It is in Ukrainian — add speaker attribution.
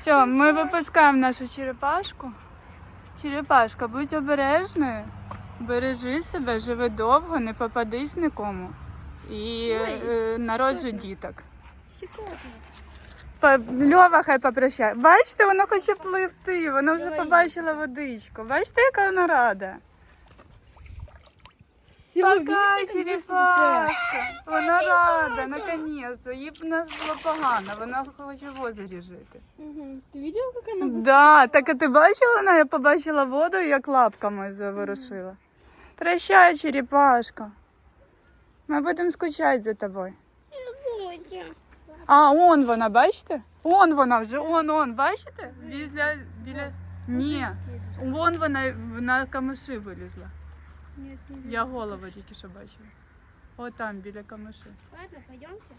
Speaker 1: Все, ми випускаємо нашу черепашку. Черепашка, будь обережною, бережи себе, живи довго, не попадись нікому. І е, народжуй діток. Льова хай попрощає. Бачите, вона хоче пливти, вона вже побачила водичку. Бачите, яка вона рада? Пока, черепашка. Вона наконец-то. Їй б у нас було погано, вона хоче в озері жити.
Speaker 2: Мгм. Ты видел, как она быстро?
Speaker 1: Да, так а ти бачила, вона я побачила воду як лапками заворушила. Прощай, черепашка. Ми будемо скучати за тобою. А, он вона, бачите? Он вона вже, он, он, бачите? Біля, біля... Ні, вон вона на камиші вилізла.
Speaker 2: Видел.
Speaker 1: Я голову тільки що бачила. О, там, біля камиші.
Speaker 2: Ладно, пойдемте.